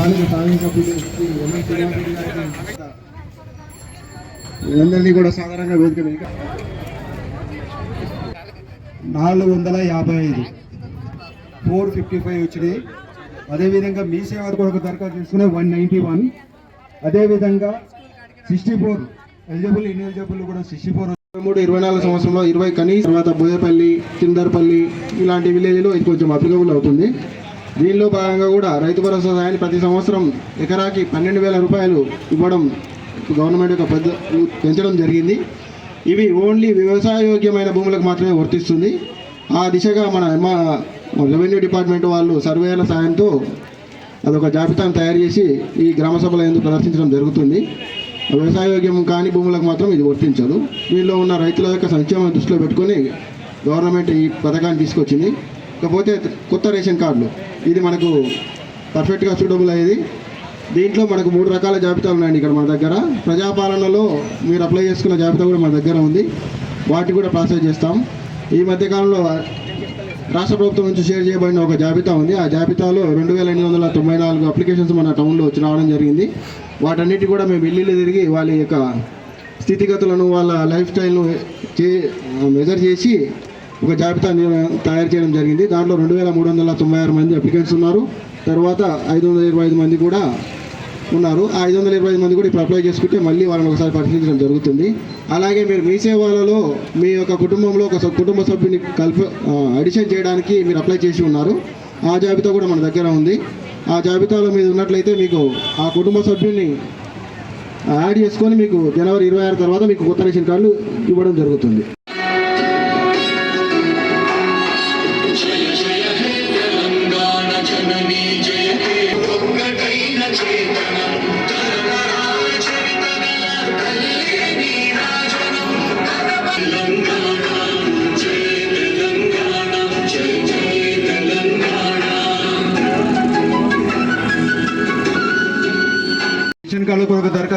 స్థానిక స్థానిక కూడా సాధారణంగా వేదిక వేదిక నాలుగు వందల యాభై ఐదు ఫోర్ ఫిఫ్టీ ఫైవ్ వచ్చినాయి అదేవిధంగా మీ సేవ కొరకు దరఖాస్తు తీసుకునే వన్ నైంటీ వన్ అదేవిధంగా సిక్స్టీ ఫోర్ ఎలిజిబుల్ ఇన్ఎలిజిబుల్ కూడా సిక్స్టీ ఫోర్ మూడు ఇరవై నాలుగు సంవత్సరంలో ఇరవై కనీ తర్వాత బోయపల్లి కిందర్పల్లి ఇలాంటి విలేజ్లో కొంచెం అప్లికబుల్ అవుతుంది దీనిలో భాగంగా కూడా రైతు భరోసా సాయాన్ని ప్రతి సంవత్సరం ఎకరాకి పన్నెండు వేల రూపాయలు ఇవ్వడం గవర్నమెంట్ యొక్క పెద్ద పెంచడం జరిగింది. ఇవి ఓన్లీ వ్యవసాయయోగ్యమైన భూములకు మాత్రమే వర్తిస్తుంది. ఆ దిశగా మన మా రెవెన్యూ డిపార్ట్మెంట్ వాళ్ళు సర్వేల సాయంతో అదొక జాబితాను తయారు చేసి ఈ గ్రామ సభల ఎందుకు ప్రదర్శించడం జరుగుతుంది. వ్యవసాయయోగ్యం కాని భూములకు మాత్రం ఇది వర్తించదు. వీళ్ళు ఉన్న రైతుల యొక్క సంక్షేమం దృష్టిలో పెట్టుకొని గవర్నమెంట్ ఈ పథకాన్ని తీసుకొచ్చింది. ఇకపోతే కొత్త రేషన్ కార్డులు. ఇది మనకు పర్ఫెక్ట్గా సూటబుల్ అయ్యేది. దీంట్లో మనకు మూడు రకాల జాబితాలు ఉన్నాయండి ఇక్కడ మన దగ్గర. ప్రజాపాలనలో మీరు అప్లై చేసుకున్న జాబితా కూడా మన దగ్గర ఉంది. వాటి కూడా ప్రాసెస్ చేస్తాం. ఈ మధ్యకాలంలో రాష్ట్ర ప్రభుత్వం నుంచి షేర్ చేయబడిన ఒక జాబితా ఉంది. ఆ జాబితాలో రెండు వేల ఎనిమిది వందల తొంభై నాలుగు అప్లికేషన్స్ మన టౌన్లో వచ్చి రావడం జరిగింది. వాటన్నిటి కూడా మేము ఇల్లు తిరిగి వాళ్ళ యొక్క స్థితిగతులను వాళ్ళ లైఫ్ స్టైల్ను చే మెజర్ చేసి ఒక జాబితా తయారు చేయడం జరిగింది. దాంట్లో రెండు వేల మూడు వందల తొంభై ఆరు మంది అప్లికెంట్స్ ఉన్నారు. తర్వాత ఐదు వందల ఇరవై ఐదు మంది కూడా ఉన్నారు. ఆ ఐదు వందల ఇరవై ఐదు మంది కూడా ఇప్పుడు అప్లై చేసుకుంటే మళ్ళీ వాళ్ళని ఒకసారి పరిశీలించడం జరుగుతుంది. అలాగే మీరు మీ సేవలలో మీ యొక్క కుటుంబంలో ఒక కుటుంబ సభ్యుని కల్ప అడిషన్ చేయడానికి మీరు అప్లై చేసి ఉన్నారు. ఆ జాబితా కూడా మన దగ్గర ఉంది. ఆ జాబితాలో మీరు ఉన్నట్లయితే మీకు ఆ కుటుంబ సభ్యుల్ని యాడ్ చేసుకొని మీకు జనవరి ఇరవై ఆరు తర్వాత మీకు కొత్త రేషన్ కార్డులు ఇవ్వడం జరుగుతుంది.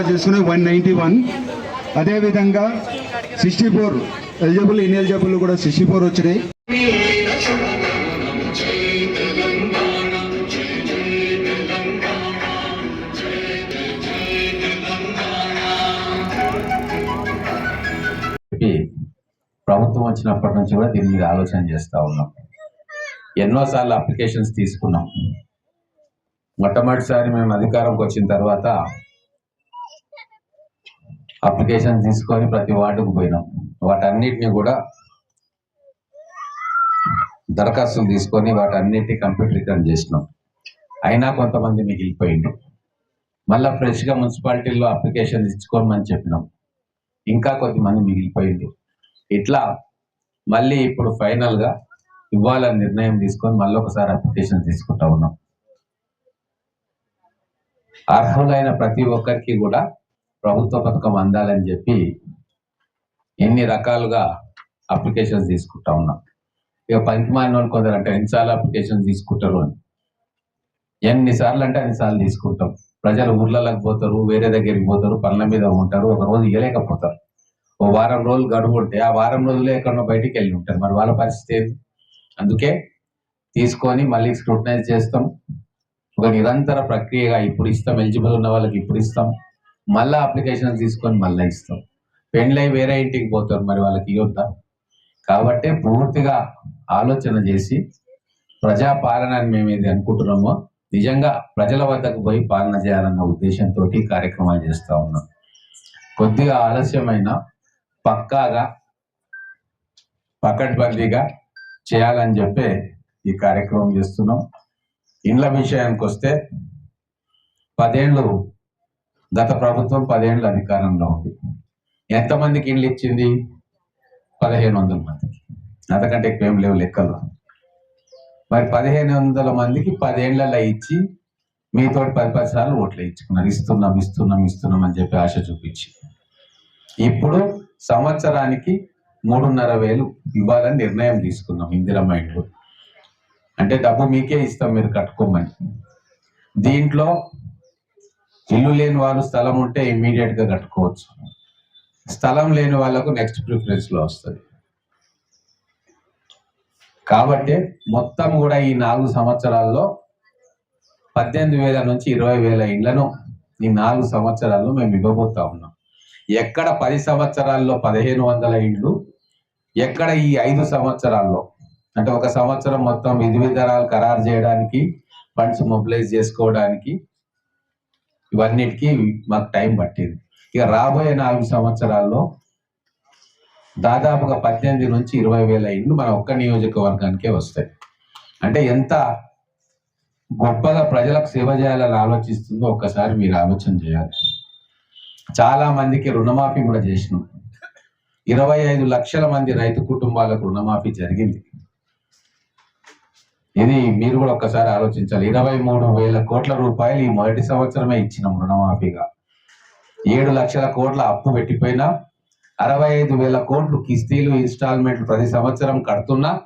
కొరకు చేసుకుని వన్ నైంటీ వన్. అదేవిధంగా సిక్స్టీ ఫోర్ ఎలిజిబుల్ ఇన్ఎలిజిబుల్ కూడా సిక్స్టీ ఫోర్ వచ్చినాయి. ప్రభుత్వం వచ్చినప్పటి నుంచి కూడా దీని మీద ఆలోచన చేస్తూ ఉన్నాం. ఎన్నోసార్లు అప్లికేషన్స్ తీసుకున్నాం. మొట్టమొదటిసారి మేము అధికారంకి వచ్చిన తర్వాత అప్లికేషన్ తీసుకొని ప్రతి వార్డుకు పోయినాం. వాటన్నిటిని కూడా దరఖాస్తులు తీసుకొని వాటన్నిటిని రికార్డ్ చేసినాం. అయినా కొంతమంది మిగిలిపోయిండు మళ్ళీ ఫ్రెష్గా మున్సిపాలిటీలో అప్లికేషన్ ఇచ్చుకోమని చెప్పినాం. ఇంకా కొద్దిమంది మిగిలిపోయిండు ఇట్లా మళ్ళీ ఇప్పుడు ఫైనల్గా ఇవ్వాలని నిర్ణయం తీసుకొని మళ్ళీ ఒకసారి అప్లికేషన్ తీసుకుంటా ఉన్నాం. అర్హులైన ప్రతి ఒక్కరికి కూడా ప్రభుత్వ పథకం అందాలని చెప్పి ఎన్ని రకాలుగా అప్లికేషన్స్ తీసుకుంటా ఉన్నాం. ఇక పనికిమాలిన వాళ్ళు కొందరు అంటే ఎన్నిసార్లు అప్లికేషన్ తీసుకుంటారు అని. ఎన్నిసార్లు అంటే అన్నిసార్లు తీసుకుంటాం. ప్రజలు ఊర్లలోకి పోతారు వేరే దగ్గరికి పోతారు పనుల మీద ఉంటారు ఒక రోజు ఇవ్వలేకపోతారు ఓ వారం రోజులు గడువు ఉంటే ఆ వారం రోజులే ఎక్కడో బయటికి వెళ్ళి ఉంటారు. మరి వాళ్ళ పరిస్థితి ఏంది? అందుకే తీసుకొని మళ్ళీ స్క్రూటనైజ్ చేస్తాం. ఒక నిరంతర ప్రక్రియగా ఇప్పుడు ఇస్తాం ఎలిజిబుల్ ఉన్న వాళ్ళకి ఇప్పుడు ఇస్తాం. మళ్ళీ అప్లికేషన్ తీసుకొని మళ్ళీ ఇస్తాం. పెండ్లై వేరే ఇంటికి పోతారు మరి వాళ్ళకి ఇవ్వద్దా కాబట్టి పూర్తిగా ఆలోచన చేసి ప్రజా పాలన అని మేము ఇది అనుకుంటున్నామో నిజంగా ప్రజల వద్దకు పోయి పాలన చేయాలన్న ఉద్దేశంతో కార్యక్రమాలు చేస్తూ ఉన్నాం. కొద్దిగా ఆలస్యమైన పక్కాగా పకడ్బందీగా చేయాలని చెప్పి ఈ కార్యక్రమం చేస్తున్నాం. ఇండ్ల విషయానికి వస్తే పదేళ్ళు గత ప్రభుత్వం పదేళ్ళు అధికారంలో ఉంది. ఎంతమందికి ఇండ్లు ఇచ్చింది? పదిహేను వందల మందికి. అంతకంటే ఎక్కువ ఏం లేవు లెక్కలు. మరి పదిహేను వందల మందికి పదేళ్ళలో ఇచ్చి మీతో పది పది సార్లు ఓట్లు ఇచ్చుకున్నారు ఇస్తున్నాం ఇస్తున్నాం ఇస్తున్నాం అని చెప్పి ఆశ చూపించి. ఇప్పుడు సంవత్సరానికి మూడున్నర వేలు ఇవ్వాలని నిర్ణయం తీసుకున్నాం ఇందిరమ్మ ఇంట్లో అంటే డబ్బు మీకే ఇస్తాం మీరు కట్టుకోమని. దీంట్లో ఇల్లు లేని వాళ్ళు స్థలం ఉంటే ఇమ్మీడియట్గా కట్టుకోవచ్చు. స్థలం లేని వాళ్ళకు నెక్స్ట్ ప్రిఫరెన్స్లో వస్తుంది. కాబట్టి మొత్తం కూడా ఈ నాలుగు సంవత్సరాల్లో పద్దెనిమిది వేల నుంచి ఇరవై వేల ఇండ్లను ఈ నాలుగు సంవత్సరాల్లో మేము ఇవ్వబోతా ఉన్నాం. ఎక్కడ పది సంవత్సరాల్లో పదిహేను వందల ఇండ్లు ఎక్కడ ఈ ఐదు సంవత్సరాల్లో అంటే ఒక సంవత్సరం మొత్తం విధి విధానాలు ఖరారు చేయడానికి ఫండ్స్ మొబిలైజ్ చేసుకోవడానికి ఇవన్నిటికీ మాకు టైం పట్టింది. ఇక రాబోయే నాలుగు సంవత్సరాల్లో దాదాపుగా పద్దెనిమిది నుంచి ఇరవై వేల ఇండ్లు మన ఒక్క నియోజకవర్గానికే వస్తాయి. అంటే ఎంత గొప్పగా ప్రజలకు సేవ చేయాలని ఆలోచిస్తుందో ఒక్కసారి మీరు ఆలోచన చేయాలి. చాలా మందికి రుణమాఫీ కూడా చేసినాం. ఇరవై ఐదు లక్షల మంది రైతు కుటుంబాలకు రుణమాఫీ జరిగింది. ఇది మీరు కూడా ఒక్కసారి ఆలోచించాలి. ఇరవై మూడు వేల కోట్ల రూపాయలు ఈ మొదటి సంవత్సరమే ఇచ్చినాం రుణమాఫీగా. ఏడు లక్షల కోట్ల అప్పు పెట్టిపోయినా అరవై ఐదు వేల కోట్లు కిస్తీలు ఇన్స్టాల్మెంట్లు ప్రతి సంవత్సరం కడుతున్నా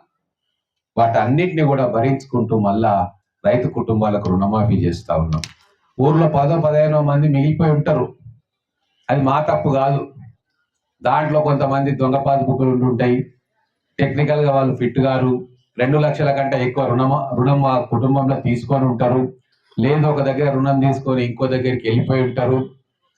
వాటన్నిటిని కూడా భరించుకుంటూ మళ్ళా రైతు కుటుంబాలకు రుణమాఫీ చేస్తా ఉన్నాం. ఊర్లో పదో పదిహేనో మంది మిగిలిపోయి ఉంటారు. అది మా తప్పు కాదు. దాంట్లో కొంతమంది దొంగ పాదుపుకులు ఉంటుంటాయి టెక్నికల్గా వాళ్ళు ఫిట్ గారు. రెండు లక్షల కంటే ఎక్కువ రుణం రుణం ఆ కుటుంబంలో తీసుకొని ఉంటారు. లేదు ఒక దగ్గర రుణం తీసుకొని ఇంకో దగ్గరికి వెళ్ళిపోయి ఉంటారు.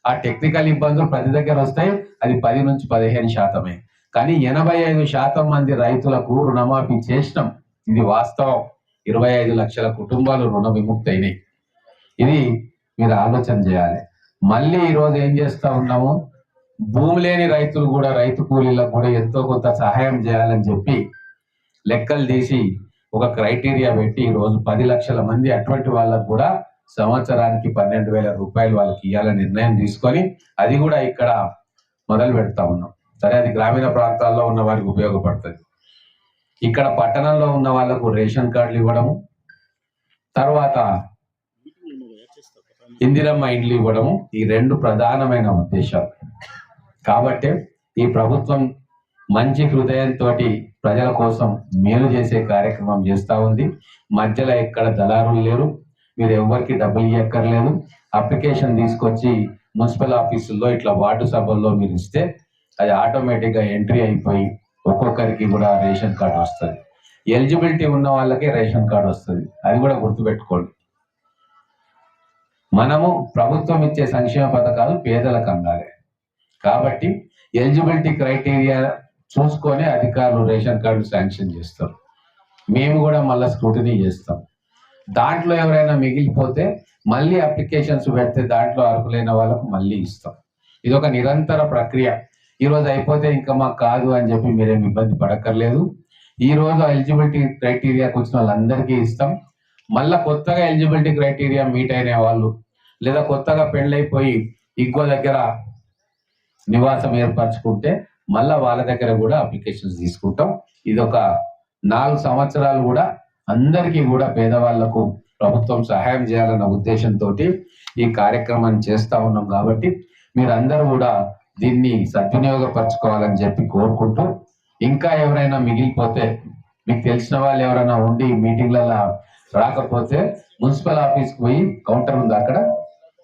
ఆ టెక్నికల్ ఇబ్బందులు ప్రతి దగ్గర వస్తాయి. అది పది నుంచి పదిహేను శాతమే. కానీ ఎనభై ఐదు శాతం మంది రైతులకు రుణమాఫీ చేసినాం. ఇది వాస్తవం. ఇరవై ఐదు లక్షల కుటుంబాలు రుణ విముక్తి అయినాయి ఇది మీరు ఆలోచన చేయాలి. మళ్ళీ ఈరోజు ఏం చేస్తా ఉన్నాము? భూమి లేని రైతులు కూడా రైతు కూలీలకు కూడా ఎంతో కొంత సహాయం చేయాలని చెప్పి లెక్కలు తీసి ఒక క్రైటీరియా పెట్టి ఈరోజు రోజు పది లక్షల మంది అటువంటి వాళ్ళకు కూడా సంవత్సరానికి పన్నెండు వేల రూపాయలు వాళ్ళకి ఇవ్వాలని నిర్ణయం తీసుకొని అది కూడా ఇక్కడ మొదలు పెడతా ఉన్నాం. సరే అది గ్రామీణ ప్రాంతాల్లో ఉన్న వారికి ఉపయోగపడుతుంది. ఇక్కడ పట్టణంలో ఉన్న వాళ్ళకు రేషన్ కార్డులు ఇవ్వడము తర్వాత ఇందిరమ్మ ఇండ్లు ఇవ్వడము ఈ రెండు ప్రధానమైన ఉద్దేశాలు. కాబట్టి ఈ ప్రభుత్వం మంచి హృదయంతో ప్రజల కోసం మేలు చేసే కార్యక్రమం చేస్తా ఉంది. మధ్యలో ఎక్కడ దళారులు లేరు మీరు ఎవరికి డబ్బులు ఇవ్వక్కర్లేదు అప్లికేషన్ తీసుకొచ్చి మున్సిపల్ ఆఫీసుల్లో ఇట్లా వార్డు సభల్లో మీరు ఇస్తే అది ఆటోమేటిక్గా ఎంట్రీ అయిపోయి ఒక్కొక్కరికి కూడా రేషన్ కార్డు వస్తుంది. ఎలిజిబిలిటీ ఉన్న వాళ్ళకే రేషన్ కార్డు వస్తుంది. అది కూడా గుర్తుపెట్టుకోండి. మనము ప్రభుత్వం ఇచ్చే సంక్షేమ పథకాలు పేదలకు అందాలి కాబట్టి ఎలిజిబిలిటీ క్రైటీరియా చూసుకొని అధికారులు రేషన్ కార్డు శాంక్షన్ చేస్తారు. మేము కూడా మళ్ళీ స్క్రూటినీ చేస్తాం. దాంట్లో ఎవరైనా మిగిలిపోతే మళ్ళీ అప్లికేషన్స్ పెడితే దాంట్లో అర్హులైన వాళ్ళకు మళ్ళీ ఇస్తాం. ఇది ఒక నిరంతర ప్రక్రియ. ఈరోజు అయిపోతే ఇంకా మాకు కాదు అని చెప్పి మీరేం ఇబ్బంది పడక్కర్లేదు. ఈ రోజు ఎలిజిబిలిటీ క్రైటీరియాకి వచ్చిన వాళ్ళందరికీ ఇస్తాం. మళ్ళా కొత్తగా ఎలిజిబిలిటీ క్రైటీరియా మీట్ అయిన వాళ్ళు లేదా కొత్తగా పెళ్ళైపోయి ఇంకో దగ్గర నివాసం ఏర్పరచుకుంటే మళ్ళా వాళ్ళ దగ్గర కూడా అప్లికేషన్స్ తీసుకుంటాం. ఇది ఒక నాలుగు సంవత్సరాలు కూడా అందరికీ కూడా పేదవాళ్ళకు ప్రభుత్వం సహాయం చేయాలన్న ఉద్దేశంతో ఈ కార్యక్రమాన్ని చేస్తా ఉన్నాం కాబట్టి మీరందరూ కూడా దీన్ని సద్వినియోగపరచుకోవాలని చెప్పి కోరుకుంటూ ఇంకా ఎవరైనా మిగిలిపోతే మీకు తెలిసిన వాళ్ళు ఎవరైనా ఉండి మీటింగ్లలో రాకపోతే మున్సిపల్ ఆఫీస్కి పోయి కౌంటర్ ఉంది అక్కడ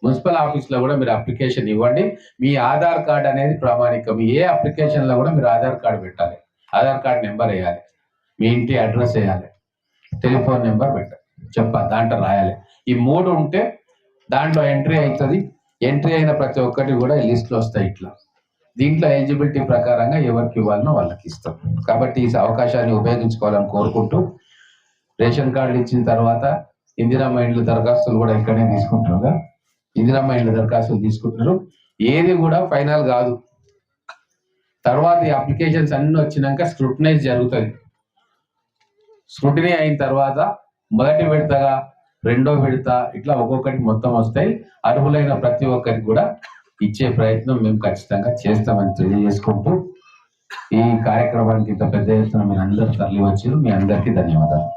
మున్సిపల్ ఆఫీస్లో కూడా మీరు అప్లికేషన్ ఇవ్వండి. మీ ఆధార్ కార్డ్ అనేది ప్రామాణికం. ఏ అప్లికేషన్లో కూడా మీరు ఆధార్ కార్డు పెట్టాలి. ఆధార్ కార్డ్ నెంబర్ వేయాలి. మీ ఇంటి అడ్రస్ వేయాలి. టెలిఫోన్ నెంబర్ పెట్టాలి. చెప్పాలి. దాంట్లో రాయాలి. ఈ మూడు ఉంటే దాంట్లో ఎంట్రీ అవుతుంది. ఎంట్రీ అయిన ప్రతి ఒక్కటి కూడా లిస్ట్లో వస్తాయి ఇట్లా. దీంట్లో ఎలిజిబిలిటీ ప్రకారంగా ఎవరికి ఇవ్వాలనో వాళ్ళకి ఇస్తాం. కాబట్టి ఈ అవకాశాన్ని ఉపయోగించుకోవాలని కోరుకుంటూ రేషన్ కార్డులు ఇచ్చిన తర్వాత ఇందిరా మైండ్ల దరఖాస్తులు కూడా ఇక్కడే తీసుకుంటున్నారుగా ఇందిరమ్మ ఇండ్ల దరఖాస్తులు తీసుకుంటున్నారు. ఏది కూడా ఫైనల్ కాదు. తర్వాత ఈ అప్లికేషన్స్ అన్ని వచ్చినాక స్క్రూటనైజ్ జరుగుతుంది. స్క్రూటినీ అయిన తర్వాత మొదటి విడతగా రెండో విడత ఇట్లా ఒక్కొక్కటి మొత్తం వస్తాయి. అర్హులైన ప్రతి ఒక్కరికి కూడా ఇచ్చే ప్రయత్నం మేము ఖచ్చితంగా చేస్తామని తెలియజేసుకుంటూ ఈ కార్యక్రమానికి ఇంత పెద్ద ఎత్తున మీరు అందరూ తరలి వచ్చారు మీ అందరికీ ధన్యవాదాలు.